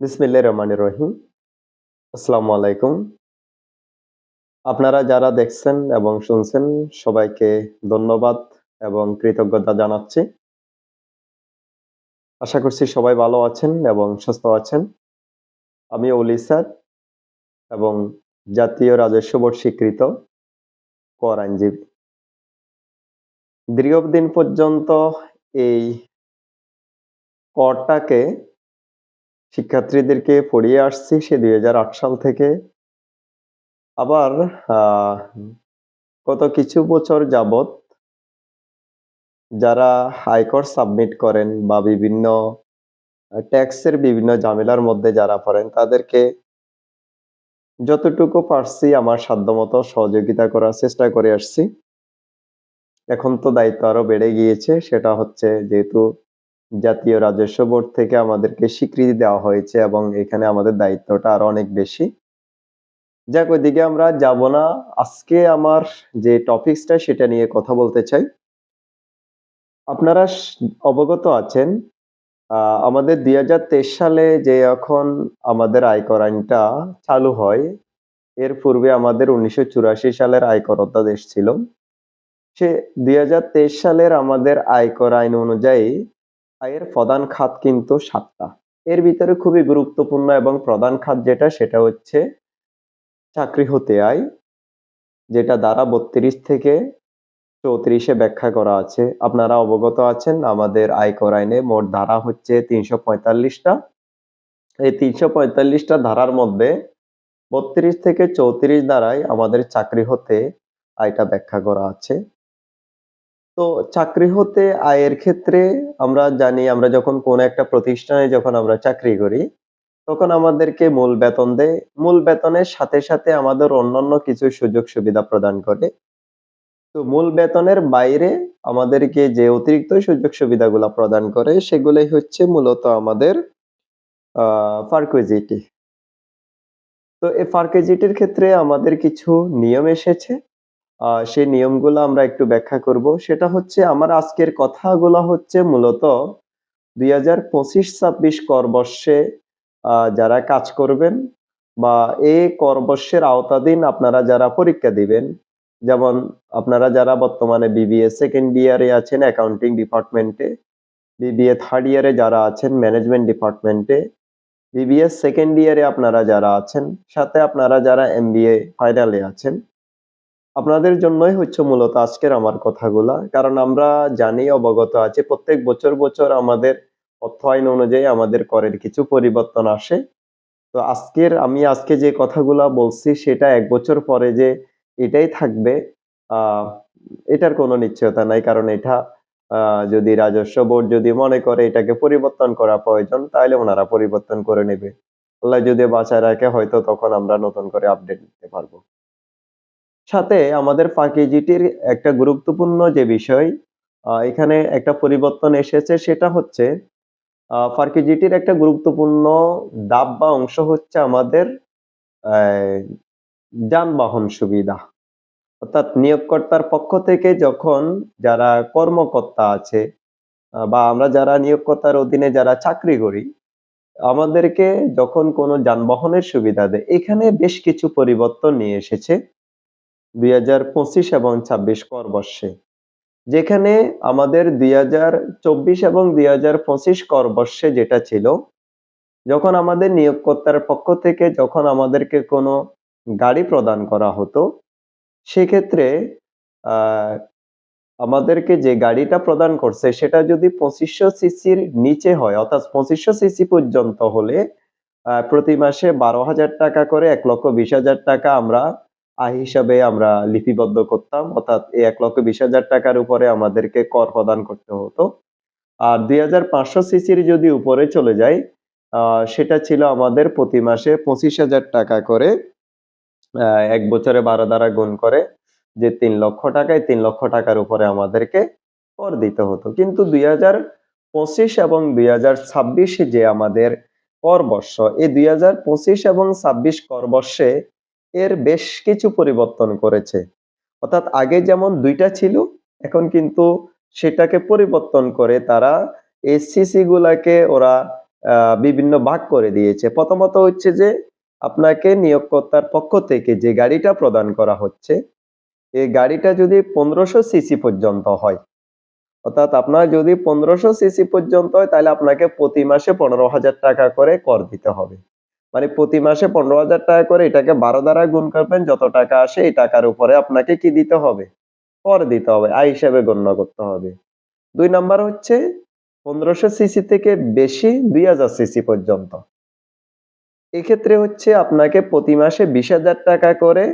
বিসমিল্লাহ রহমান রহিম। আসসালামু আলাইকুম আপনারা যারা দেখছেন এবং শুনছেন, সবাইকে ধন্যবাদ এবং কৃতজ্ঞতা জানাচ্ছি। আশা করছি সবাই ভালো আছেন এবং সুস্থ আছেন। আমি অলি স্যার এবং জাতীয় রাজস্ব বোর্ড স্বীকৃত কর আইনজীবী। দীর্ঘদিন পর্যন্ত এই করটাকে শিক্ষার্থীদেরকে পড়িয়ে আসছি সে দুই হাজার আট সাল থেকে। আবার গত কিছু বছর যাবত যারা হাইকোর সাবমিট করেন বা বিভিন্ন ট্যাক্সের বিভিন্ন ঝামেলার মধ্যে যারা পড়েন, তাদেরকে যতটুকু পারছি আমার সাধ্যমতো সহযোগিতা করার চেষ্টা করে আসছি। এখন তো দায়িত্ব আরও বেড়ে গিয়েছে, সেটা হচ্ছে যেহেতু জাতীয় রাজস্ব বোর্ড থেকে আমাদেরকে স্বীকৃতি দেওয়া হয়েছে এবং এখানে আমাদের দায়িত্বটা আরও অনেক বেশি। যাক, ওইদিকে আমরা যাব না। আজকে আমার যে টপিকসটা সেটা নিয়ে কথা বলতে চাই। আপনারা অবগত আছেন আমাদের দুই হাজার তেইশ সালে যে এখন আমাদের আয়কর আইনটা চালু হয়, এর পূর্বে আমাদের উনিশশো চুরাশি সালের আয়কর অধ্যাদেশ ছিল। সে দুই হাজার তেইশ সালের আমাদের আয়কর আইন অনুযায়ী আয়ের প্রধান খাত কিন্তু সাতটা। এর ভিতরে খুবই গুরুত্বপূর্ণ এবং প্রধান খাত যেটা, সেটা হচ্ছে চাকরি হতে আয়, যেটা দ্বারা বত্রিশ থেকে চৌত্রিশে ব্যাখ্যা করা আছে। আপনারা অবগত আছেন, আমাদের আয়কর আইনে মোট ধারা হচ্ছে তিনশো পঁয়তাল্লিশটা। এই তিনশো পঁয়তাল্লিশটা ধারার মধ্যে বত্রিশ থেকে চৌত্রিশ ধারায় আমাদের চাকরি হতে আয়টা ব্যাখ্যা করা আছে। তো চাকরি হতে আয়ের ক্ষেত্রে আমরা জানি আমরা যখন কোন একটা প্রতিষ্ঠানে যখন আমরা চাকরি করি, তখন আমাদেরকে মূল বেতন দেয়। মূল বেতনের সাথে সাথে আমাদের অন্যান্য কিছু সুযোগ সুবিধা প্রদান করে। তো মূল বেতনের বাইরে আমাদেরকে যে অতিরিক্ত সুযোগ সুবিধাগুলো প্রদান করে, সেগুলোই হচ্ছে মূলত আমাদের ফার্কুইজিটি। তো এই ফার্কুইজিটির ক্ষেত্রে আমাদের কিছু নিয়ম এসেছে। সেই নিয়মগুলো আমরা একটু ব্যাখ্যা করব। সেটা হচ্ছে আমার আজকের কথাগুলো হচ্ছে মূলত দুই হাজার পঁচিশ ছাব্বিশ করবর্ষে যারা কাজ করবেন বা এই করবর্ষের আওতাধীন আপনারা যারা পরীক্ষা দিবেন, যেমন আপনারা যারা বর্তমানে বিবিএ সেকেন্ড ইয়ারে আছেন অ্যাকাউন্টিং ডিপার্টমেন্টে বিবিএ থার্ড ইয়ারে যারা আছেন ম্যানেজমেন্ট ডিপার্টমেন্টে বিবিএস সেকেন্ড ইয়ারে আপনারা যারা আছেন, সাথে আপনারা যারা এমবিএ ফাইনালে আছেন আপনাদের জন্যই হচ্ছে মূলত আজকের আমার কথাগুলা। কারণ আমরা জানি অবগত আছি, প্রত্যেক বছর বছর আমাদের অর্থ আইন অনুযায়ী আমাদের করের কিছু পরিবর্তন আসে। তো আজকের, আমি আজকে যে কথাগুলা বলছি, সেটা এক বছর পরে যে এটাই থাকবে এটার কোনো নিশ্চয়তা নাই। কারণ এটা যদি রাজস্ব বোর্ড যদি মনে করে এটাকে পরিবর্তন করা প্রয়োজন, তাহলে ওনারা পরিবর্তন করে নেবে। আল্লাহ যদি বাঁচায় রাখে, হয়তো তখন আমরা নতুন করে আপডেট নিতে পারব। সাথে আমাদের ফাঁকিজিটির একটা গুরুত্বপূর্ণ যে বিষয় এখানে একটা পরিবর্তন এসেছে সেটা হচ্ছে ফার্কিজিটির একটা গুরুত্বপূর্ণ দাব বা অংশ হচ্ছে আমাদের যানবাহন সুবিধা। অর্থাৎ নিয়োগকর্তার পক্ষ থেকে যখন যারা কর্মকর্তা আছে বা আমরা যারা নিয়োগকর্তার অধীনে যারা চাকরি করি, আমাদেরকে যখন কোনো যানবাহনের সুবিধা দেয়, এখানে বেশ কিছু পরিবর্তন নিয়ে এসেছে। দুই হাজার পঁচিশ এবং ছাব্বিশ কর বর্ষে যেখানে আমাদের দুই হাজার চব্বিশ এবং দুই হাজার পঁচিশ কর বর্ষে যেটা ছিল, যখন আমাদের নিয়োগকর্তার পক্ষ থেকে যখন আমাদেরকে কোনো গাড়ি প্রদান করা হতো, সেক্ষেত্রে আমাদেরকে যে গাড়িটা প্রদান করছে সেটা যদি পঁচিশশো সিসির নিচে হয়, অর্থাৎ পঁচিশশো সিসি পর্যন্ত হলে প্রতি মাসে বারো হাজার টাকা করে, এক লক্ষ বিশ হাজার টাকা আমরা আয় হিসাবে আমরা লিপিবদ্ধ করতাম, অর্থাৎ এই এক লক্ষ বিশ হাজার টাকার উপরে আমাদেরকে কর প্রদান করতে হতো। আর দুই হাজার পাঁচশো সিসির যদি উপরে চলে যায় সেটা ছিল আমাদের প্রতি মাসে পঁচিশ হাজার টাকা করে এক বছরে বারো দ্বারা গুণ করে যে তিন লক্ষ টাকায় তিন লক্ষ টাকার উপরে আমাদেরকে কর দিতে হতো। কিন্তু দুই হাজার পঁচিশ এবং দুই হাজার ছাব্বিশে যে আমাদের কর বর্ষ এই দুই হাজার পঁচিশ এবং ছাব্বিশ কর বর্ষে এর বেশ কিছু পরিবর্তন করেছে অর্থাৎ আগে যেমন দুইটা ছিল এখন কিন্তু সেটাকে পরিবর্তন করে তারা এই সিসি গুলাকে ওরা বিভিন্ন ভাগ করে দিয়েছে। প্রথমত হচ্ছে যে আপনাকে নিয়োগকর্তার পক্ষ থেকে যে গাড়িটা প্রদান করা হচ্ছে, এই গাড়িটা যদি পনেরোশো সিসি পর্যন্ত হয়, অর্থাৎ আপনার যদি পনেরোশো সিসি পর্যন্ত হয় তাহলে আপনাকে প্রতি মাসে 15,000 টাকা করে কর দিতে হবে। মানে প্রতি মাসে 15,000 টাকা করে এটাকে 12 দ্বারা গুণ করবেন যত টাকা আসে এই টাকার উপরে আপনাকে কি দিতে হবে? কর দিতে হবে। আয় হিসাবে গণ্য করতে হবে। দুই নাম্বার হচ্ছে পনেরোশো সিসি থেকে বেশি 2000 সিসি পর্যন্ত। এক্ষেত্রে হচ্ছে আপনাকে প্রতি মাসে 20,000 টাকা করে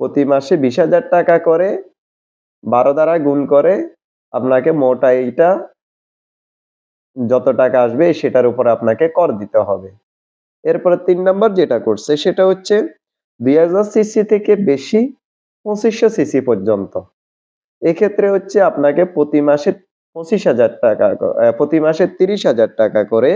প্রতি মাসে 20,000 টাকা করে 12 দ্বারা গুণ করে আপনাকে মোট যত টাকা আসবে সেটার উপরে আপনাকে কর দিতে হবে। এরপরে তিন নম্বর যেটা করছে সেটা হচ্ছে 2000 সিসি থেকে বেশি পঁচিশশো সিসি পর্যন্ত। এক্ষেত্রে হচ্ছে আপনাকে প্রতি মাসে 25,000 টাকা ক প্রতি মাসে 30,000 টাকা করে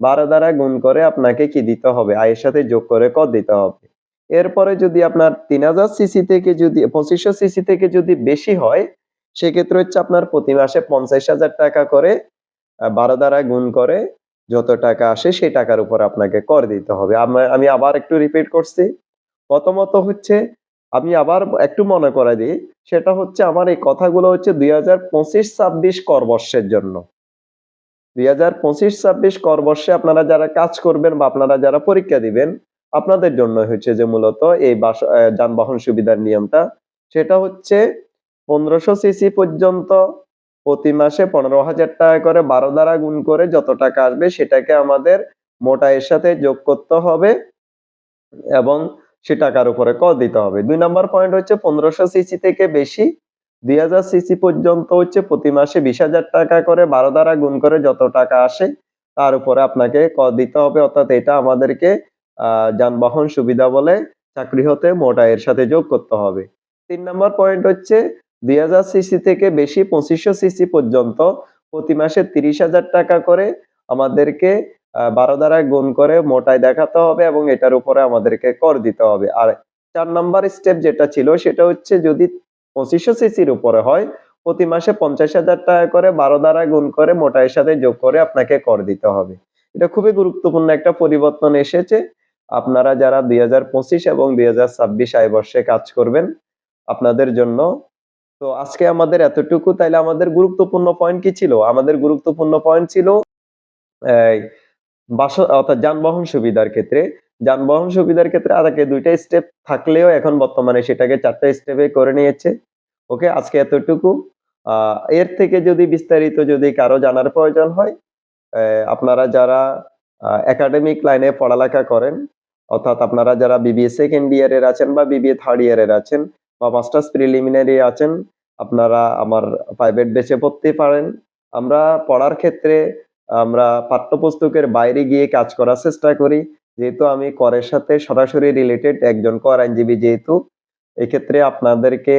12 দ্বারা গুণ করে আপনাকে কি দিতে হবে? আয়ের সাথে যোগ করে কর দিতে হবে। এরপরে যদি আপনার 3000 সিসি থেকে যদি পঁচিশশো সিসি থেকে যদি বেশি হয়, সেক্ষেত্রে হচ্ছে আপনার প্রতি মাসে 50,000 টাকা করে বারো 12 দ্বারা গুণ করে যত টাকা আসে সেই টাকার উপর আপনাকে কর দিতে হবে। আমি আবার একটু রিপিট করছি। প্রথমত হচ্ছে আমি আবার একটু মনে করায় দিই। সেটা হচ্ছে আমার এই কথাগুলো হচ্ছে 2025-26 কর বর্ষের জন্য। 2025-26 কর বর্ষে আপনারা যারা কাজ করবেন বা আপনারা যারা পরীক্ষা দিবেন, আপনাদের জন্য হচ্ছে যে মূলত এই বাস যানবাহন সুবিধার নিয়মটা। সেটা হচ্ছে 1500 সিসি পর্যন্ত প্রতি মাসে 15,000 টাকা করে 12 দ্বারা গুণ করে যত টাকা আসবে সেটাকে আমাদের মোট আয়ের সাথে যোগ করতে হবে এবং সে টাকার উপরে কর দিতে হবে। দুই নম্বর পয়েন্ট হচ্ছে পনেরোশো সিসি থেকে বেশি 2000 সিসি পর্যন্ত হচ্ছে প্রতি মাসে 20,000 টাকা করে 12 দ্বারা গুণ করে যত টাকা আসে তার উপরে আপনাকে কর দিতে হবে। অর্থাৎ এটা আমাদেরকে যানবাহন সুবিধা বলে চাকরি হতে মোট আয়ের সাথে যোগ করতে হবে। তিন নম্বর পয়েন্ট হচ্ছে 2000 সিসি থেকে বেশি 2500 সিসি পর্যন্ত প্রতি মাসে 30,000 টাকা করে আমাদেরকে 12 দ্বারা গুণ করে মোট আয় দেখাতে হবে এবং এটার উপরে আমাদেরকে কর দিতে হবে। আর ৪ নাম্বার স্টেপ যেটা ছিল সেটা হচ্ছে যদি 2500 সিসির উপরে হয়, প্রতি মাসে 50,000 টাকা করে 12 দ্বারা গুণ করে মোট আয়ের সাথে যোগ করে আপনাকে কর দিতে হবে। এটা খুবই গুরুত্বপূর্ণ একটা পরিবর্তন এসেছে। আপনারা যারা 2025 এবং 2026 আয় বর্ষে কাজ করবেন, আপনাদের জন্য। তো আজকে আমাদের এতটুকু তাইলে আমাদের গুরুত্বপূর্ণ পয়েন্ট কি ছিল? আমাদের গুরুত্বপূর্ণ পয়েন্ট ছিল বাস অর্থাৎ যানবাহন সুবিধার ক্ষেত্রে। যানবাহন সুবিধার ক্ষেত্রে আগে ২ টা স্টেপ থাকলেও এখন বর্তমানে সেটাকে ৪ টা স্টেপে করে নিয়েছে। ওকে আজকে এতটুকু। এর থেকে যদি বিস্তারিত যদি কারও জানার প্রয়োজন হয়, আপনারা যারা একাডেমিক লাইনে পড়ালেখা করেন, অর্থাৎ আপনারা যারা বিবিএ সেকেন্ড ইয়ারের আছেন বা বিবিএ থার্ড ইয়ারের আছেন বা মাস্টার্স প্রিলিমিনারি আছেন, আপনারা আমার প্রাইভেট ব্যাচে পড়তে পারেন। আমরা পড়ার ক্ষেত্রে আমরা পাঠ্যপুস্তকের বাইরে গিয়ে কাজ করার চেষ্টা করি। যেহেতু আমি করের সাথে সরাসরি রিলেটেড একজন কর আইনজীবী যেহেতু, এক্ষেত্রে আপনাদেরকে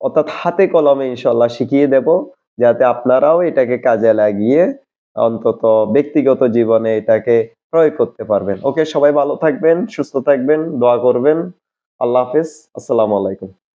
অর্থাৎ হাতে কলমে ইনশাল্লাহ শিখিয়ে দেব। যাতে আপনারাও এটাকে কাজে লাগিয়ে অন্তত ব্যক্তিগত জীবনে এটাকে প্রয়োগ করতে পারবেন। ওকে সবাই ভালো থাকবেন, সুস্থ থাকবেন, দোয়া করবেন। আল্লাহ হাফেজ। আসসালামু আলাইকুম।